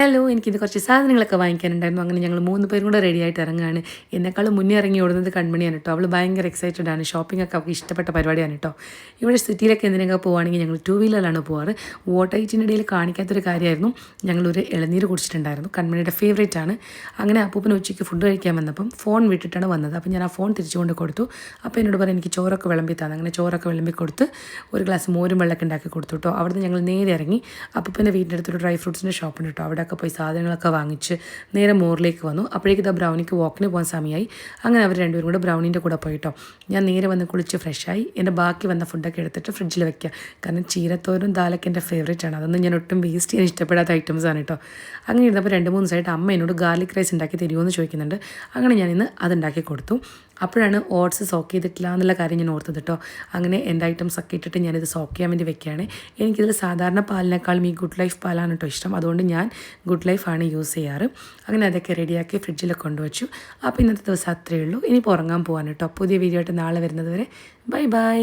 Hello എനിക്കിത് കുറച്ച് സാധനങ്ങളൊക്കെ വാങ്ങിക്കാനുണ്ടായിരുന്നു. അങ്ങനെ ഞങ്ങൾ മൂന്ന് പേരും കൂടെ റെഡി ആയിട്ട് ഇറങ്ങുകയാണ് എന്നെക്കാളും മുന്നേ ഇറങ്ങി ഓടുന്നത് കൺമണിയാണ് കേട്ടോ അവൾ ഭയങ്കര എക്സൈറ്റഡ് ആണ്. ഷോപ്പിംഗ് ഒക്കെ അവൾക്ക് ഇഷ്ടപ്പെട്ട പരിപാടിയാണ് കേട്ടോ ഇവിടെ സിറ്റിയിലൊക്കെ എന്തിനൊക്കെ പോവുകയാണെങ്കിൽ ഞങ്ങൾ ടൂ വീലറിലാണ് പോവാറ്. വോട്ടൈറ്റിന്റെ ഇടയിൽ കാണിക്കാത്തൊരു കാര്യമായിരുന്നു ഞങ്ങളൊരു ഇളനീര് കുടിച്ചിട്ടുണ്ടായിരുന്നു. കൺമണിയുടെ ഫേവറേറ്റ് ആണ്. അങ്ങനെ അപ്പൂപ്പന് ഉച്ചയ്ക്ക് ഫുഡ് കഴിക്കാൻ വന്നപ്പം ഫോൺ വിട്ടിട്ടാണ് വന്നത്. അപ്പം ഞാൻ ആ ഫോൺ തിരിച്ചുകൊണ്ട് കൊടുത്തു. അപ്പോൾ എന്നോട് പറഞ്ഞു എനിക്ക് ചോറൊക്കെ വിളമ്പി തന്നെ. അങ്ങനെ ചോറൊക്കെ വിളമ്പി കൊടുത്ത് ഒരു ഗ്ലാസ് മോരും വെള്ളമൊക്കെ ഉണ്ടാക്കി കൊടുത്തു കേട്ടോ അവിടുന്ന് ഞങ്ങൾ നേരെ ഇറങ്ങി അപ്പൂപ്പന്റെ വീടിന്റെ അടുത്തൊരു ഡ്രൈ ഫ്രൂട്ട്സിന്റെ ഷോപ്പുണ്ട് കേട്ടോ അവിടെയൊക്കെ പോയി സാധനങ്ങളൊക്കെ വാങ്ങിച്ച് നേരെ മോറിലേക്ക് വന്നു. അപ്പോഴേക്കും ഇതാ ബ്രൗണിക്ക് വാക്കിന് പോകാൻ സമയമായി. അങ്ങനെ അവർ രണ്ടുപേരും കൂടെ ബ്രൗണിന്റെ കൂടെ പോയിട്ടോ. ഞാൻ നേരെ വന്ന് കുളിച്ച് ഫ്രഷായി എന്റെ ബാക്കി വന്ന ഫുഡൊക്കെ എടുത്തിട്ട് ഫ്രിഡ്ജിൽ വെക്കുക കാരണം ചീരത്തോരും ദാലൊക്കെ എന്റെ ഫേവറേറ്റ് ആണ്. അതൊന്നും ഞാൻ ഒട്ടും വേസ്റ്റ് ചെയ്യാൻ ഇഷ്ടപ്പെടാത്ത ഐറ്റംസ് ആണ് കേട്ടോ അങ്ങനെ ഇരുന്നപ്പോൾ രണ്ട് മൂന്ന് ദിവസമായിട്ട് അമ്മ എന്നോട് ഗാർലിക് റൈസ് ഉണ്ടാക്കി തരുമോ എന്ന് ചോദിക്കുന്നുണ്ട്. അങ്ങനെ ഞാൻ ഇന്ന് അതുണ്ടാക്കി കൊടുത്തു. അപ്പോഴാണ് ഓട്സ് സോക്ക് ചെയ്തിട്ടില്ല എന്നുള്ള കാര്യം ഞാൻ ഓർത്തത് കേട്ടോ അങ്ങനെ എന്റെ ഐറ്റംസ് ഒക്കെ ഇട്ടിട്ട് ഞാനിത് സോക്ക് ചെയ്യാൻ വേണ്ടി വെക്കുകയാണ്. എനിക്കിതിൽ സാധാരണ പാലിനേക്കാളും ഈ ഗുഡ് ലൈഫ് പാലാണ് കേട്ടോ ഇഷ്ടം. അതുകൊണ്ട് ഞാൻ ഗുഡ് ലൈഫാണ് യൂസ് ചെയ്യാറ്. അങ്ങനെ അതൊക്കെ റെഡിയാക്കി ഫ്രിഡ്ജിൽ കൊണ്ടുവച്ചു. അപ്പോൾ ഇന്നത്തെ ദിവസം അത്രയേ ഉള്ളൂ. ഇനി ഉറങ്ങാൻ പോകാൻ കേട്ടോ പുതിയ വീഡിയോ ആയിട്ട് നാളെ വരുന്നത് വരെ. Bye bye